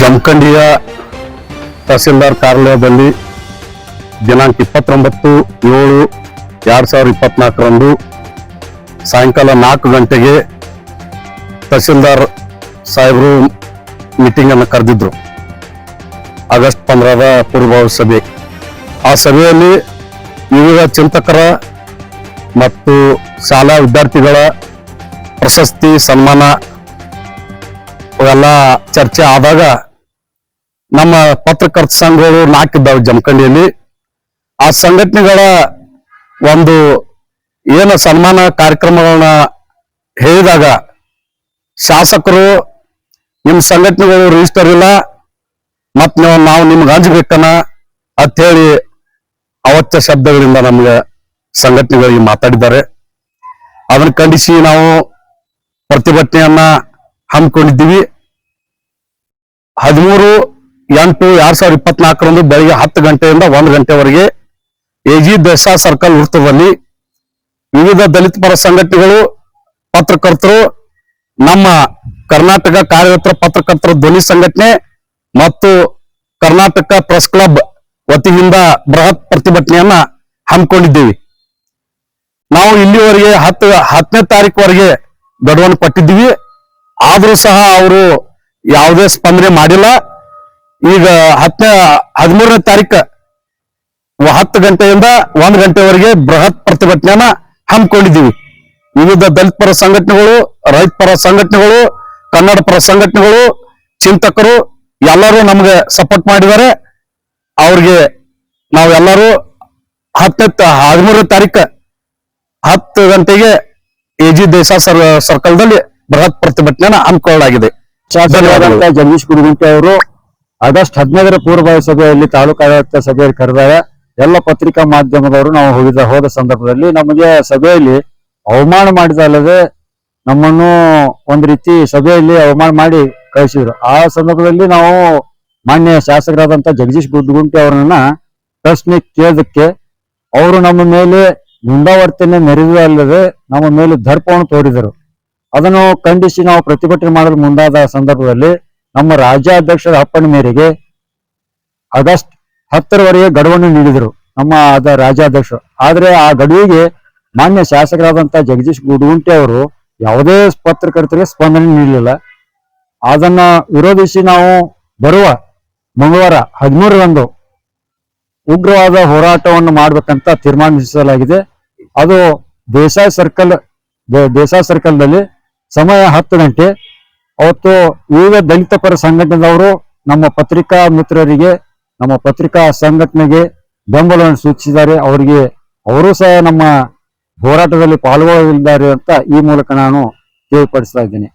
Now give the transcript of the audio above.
ಜಮಖಂಡಿಯ ತಹಸೀಲ್ದಾರ್ ಕಾರ್ಯಾಲಯದಲ್ಲಿ ದಿನಾಂಕ ಇಪ್ಪತ್ತೊಂಬತ್ತು, ಏಳು, ಎರಡು ಸಾವಿರದ ಇಪ್ಪತ್ನಾಲ್ಕರಂದು ಸಾಯಂಕಾಲ ನಾಲ್ಕು ಗಂಟೆಗೆ ತಹಸೀಲ್ದಾರ್ ಸಾಹೇಬರು ಮೀಟಿಂಗನ್ನು ಕರೆದಿದ್ದರು ಆಗಸ್ಟ್ ಪಂದ್ರದ ಪೂರ್ವಭಾವಿ ಸಭೆ. ಆ ಸಭೆಯಲ್ಲಿ ವಿವಿಧ ಚಿಂತಕರ ಮತ್ತು ಶಾಲಾ ವಿದ್ಯಾರ್ಥಿಗಳ ಪ್ರಶಸ್ತಿ, ಸನ್ಮಾನ ಅವೆಲ್ಲ ಚರ್ಚೆ ಆದಾಗ ನಮ್ಮ ಪತ್ರಕರ್ತ ಸಂಘಗಳು ನಾಲ್ಕಿದ್ದಾವೆ ಜಮಖಂಡಿಯಲ್ಲಿ. ಆ ಸಂಘಟನೆಗಳ ಒಂದು ಏನು ಸನ್ಮಾನ ಕಾರ್ಯಕ್ರಮಗಳನ್ನ ಹೇಳಿದಾಗ ಶಾಸಕರು, ನಿಮ್ಮ ಸಂಘಟನೆಗಳು ರಿಜಿಸ್ಟರ್ ಇಲ್ಲ ಮತ್ ನೀವು ನಿಮ್ಗೆ ಹಂಚ್ಬೇಕನ ಅಂತ ಹೇಳಿ ಅವತ್ಯ ಶಬ್ದಗಳಿಂದ ನಮ್ಗೆ ಸಂಘಟನೆಗಳಿಗೆ ಮಾತಾಡಿದ್ದಾರೆ. ಅದನ್ನ ಖಂಡಿಸಿ ನಾವು ಪ್ರತಿಭಟನೆಯನ್ನ ಹಮ್ಮಿಕೊಂಡಿದ್ದೀವಿ. ಹದಿಮೂರು ಎಂಟು ಎರಡ್ ಸಾವಿರದ ಇಪ್ಪತ್ನಾಲ್ಕರಂದು ಬೆಳಿಗ್ಗೆ ಹತ್ತು ಗಂಟೆಯಿಂದ ಒಂದು ಗಂಟೆವರೆಗೆ ಎಜಿ ದಸಾ ಸರ್ಕಲ್ ವೃತ್ತದಲ್ಲಿ ವಿವಿಧ ದಲಿತ ಪರ ಸಂಘಟನೆಗಳು, ಪತ್ರಕರ್ತರು, ನಮ್ಮ ಕರ್ನಾಟಕ ಕಾರ್ಯರತ ಪತ್ರಕರ್ತರ ಧ್ವನಿ ಸಂಘಟನೆ ಮತ್ತು ಕರ್ನಾಟಕ ಪ್ರೆಸ್ ಕ್ಲಬ್ ವತಿಯಿಂದ ಬೃಹತ್ ಪ್ರತಿಭಟನೆಯನ್ನ ಹಮ್ಮಿಕೊಂಡಿದ್ದೀವಿ. ನಾವು ಇಲ್ಲಿವರೆಗೆ ಹತ್ತು ಹತ್ತನೇ ತಾರೀಕುವರೆಗೆ ಗಡುವನ್ನು ಕೊಟ್ಟಿದ್ದೀವಿ. ಆದರೂ ಸಹ ಅವರು ಯಾವುದೇ ಸ್ಪಂದನೆ ಮಾಡಿಲ್ಲ. ಈಗ ಹತ್ತನೇ, ಹದಿಮೂರನೇ ತಾರೀಕು ಹತ್ತು ಗಂಟೆಯಿಂದ ಒಂದು ಗಂಟೆವರೆಗೆ ಬೃಹತ್ ಪ್ರತಿಭಟನೆಯನ್ನ ಹಮ್ಮಿಕೊಂಡಿದ್ದೀವಿ. ವಿವಿಧ ದಲಿತ ಪರ ಸಂಘಟನೆಗಳು, ರೈತ ಪರ ಸಂಘಟನೆಗಳು, ಕನ್ನಡ ಪರ ಸಂಘಟನೆಗಳು, ಚಿಂತಕರು ಎಲ್ಲರೂ ನಮ್ಗೆ ಸಪೋರ್ಟ್ ಮಾಡಿದ್ದಾರೆ. ಅವ್ರಿಗೆ ನಾವೆಲ್ಲರೂ ಹತ್ತನೇ ಹದಿಮೂರನೇ ತಾರೀಕು ಹತ್ತು ಗಂಟೆಗೆ ಎ ಜಿ ದೇಸಾ ಸರ್, ಸರ್ಕಲ್ದಲ್ಲಿ ಬೃಹತ್ ಪ್ರತಿಭಟನೆಯನ್ನು ಹಮ್ಮಿಕೊಳ್ಳಲಾಗಿದೆ. ಶಾಸಕರಾದಂತ ಜಗದೀಶ್ ಕುರುಗುಂಟೆ ಅವರು ಆಗಸ್ಟ್ ಹದಿನೈದರ ಪೂರ್ವಭಾವಿ ಸಭೆಯಲ್ಲಿ ತಾಲೂಕು ಆಡಳಿತ ಸಭೆಯಲ್ಲಿ ಕರೆದಾಗ ಎಲ್ಲ ಪತ್ರಿಕಾ ಮಾಧ್ಯಮದವರು ನಾವು ಹೋಗಿದ ಹೋದ ಸಂದರ್ಭದಲ್ಲಿ ನಮಗೆ ಸಭೆಯಲ್ಲಿ ಅವಮಾನ ಮಾಡಿದಲ್ಲದೆ ನಮ್ಮನ್ನು ಒಂದ್ ರೀತಿ ಸಭೆಯಲ್ಲಿ ಅವಮಾನ ಮಾಡಿ ಕಳಿಸಿದ್ರು. ಆ ಸಂದರ್ಭದಲ್ಲಿ ನಾವು ಮಾನ್ಯ ಶಾಸಕರಾದಂತ ಜಗದೀಶ್ ಗುರುಗುಂಟೆ ಅವರನ್ನ ಪ್ರಶ್ನೆ ಕೇಳೋದಕ್ಕೆ ಅವರು ನಮ್ಮ ಮೇಲೆ ಮುಂದಾವರ್ತನೆ ಮೆರೆದಲ್ಲದೆ ನಮ್ಮ ಮೇಲೆ ದರ್ಪವನ್ನು ತೋರಿದರು. ಅದನ್ನು ಖಂಡಿಸಿ ನಾವು ಪ್ರತಿಭಟನೆ ಮಾಡಲು ಮುಂದಾದ ಸಂದರ್ಭದಲ್ಲಿ ನಮ್ಮ ರಾಜ್ಯಾಧ್ಯಕ್ಷರ ಅಪ್ಪಣೆ ಮೇರೆಗೆ ಆಗಸ್ಟ್ ಹತ್ತರವರೆಗೆ ಗಡುವನ್ನು ನೀಡಿದರು ನಮ್ಮ ಅದ ರಾಜ್ಯಾಧ್ಯಕ್ಷರು. ಆದರೆ ಆ ಗಡುವಿಗೆ ಮಾನ್ಯ ಶಾಸಕರಾದಂಥ ಜಗದೀಶ್ ಗುಡುಗುಂಟೆ ಅವರು ಯಾವುದೇ ಪತ್ರಕರ್ತರಿಗೆ ಸ್ಪಂದನೆ ನೀಡಲಿಲ್ಲ. ಅದನ್ನ ವಿರೋಧಿಸಿ ನಾವು ಬರುವ ಮಂಗಳವಾರ ಹದಿಮೂರರಂದು ಉಗ್ರವಾದ ಹೋರಾಟವನ್ನು ಮಾಡಬೇಕಂತ ತೀರ್ಮಾನಿಸಲಾಗಿದೆ. ಅದು ದೇಸಾಯಿ ಸರ್ಕಲ್ ದೇಸಾಯಿ ಸರ್ಕಲ್ದಲ್ಲಿ ಸಮಯ ಹತ್ತು ಗಂಟೆ. ಅವತ್ತು ವಿವಿಧ ದಲಿತ ಪರ ಸಂಘಟನೆದವರು ನಮ್ಮ ಪತ್ರಿಕಾ ಮಿತ್ರರಿಗೆ, ನಮ್ಮ ಪತ್ರಿಕಾ ಸಂಘಟನೆಗೆ ಬೆಂಬಲವನ್ನು ಸೂಚಿಸಿದ್ದಾರೆ. ಅವರಿಗೆ, ಅವರು ಸಹ ನಮ್ಮ ಹೋರಾಟದಲ್ಲಿ ಪಾಲ್ಗೊಳ್ಳಲಿದ್ದಾರೆ ಅಂತ ಈ ಮೂಲಕ ನಾನು ತಿಳಿಪಡಿಸ್ತಾ ಇದ್ದೀನಿ.